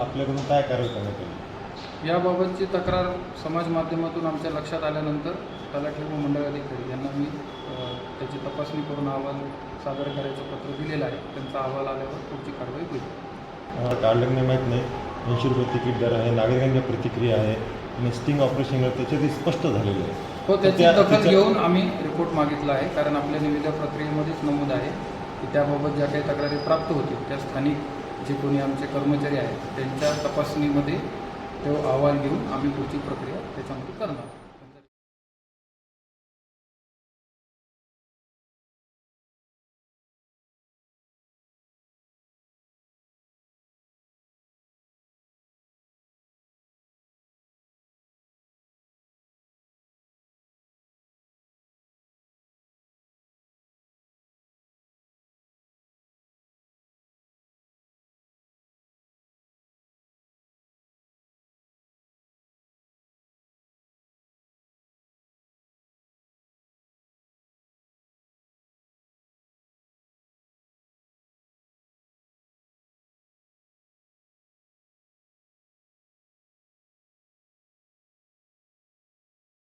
आपल्याकडून काय कारवाई करण्यात येईल? याबाबतची तक्रार समाज माध्यमातून आमच्या लक्षात आल्यानंतर तलाठी व मंडळाधिकारी यांना मी अ, त्याची तपासणी करून अहवाल सादर करायचं पत्र दिलेलं आहे. त्यांचा अहवाल आल्यावर पुढची कारवाई होईल. अं, काढलं नाही माहीत नाही. ऐंशी रुपये तिकीट दर आहे नागरिकांच्या प्रतिक्रिया आहे आणि स्टिंग ऑपरेशन त्याच्यात स्पष्ट झालेलं आहे. हो त्याची त्या- दखल तिच्या- घेऊन आम्ही रिपोर्ट मागितला आहे कारण आपल्या निविदा प्रक्रियेमध्येच नमूद आहे की त्याबाबत ज्या काही तक्रारी प्राप्त होतील त्या स्थानिक जे कोणी आमचे कर्मचारी आहेत त्यांच्या तपासणीमध्ये तो अहवाल घेऊन आम्ही पुढची प्रक्रिया त्याच्यामध्ये करणार.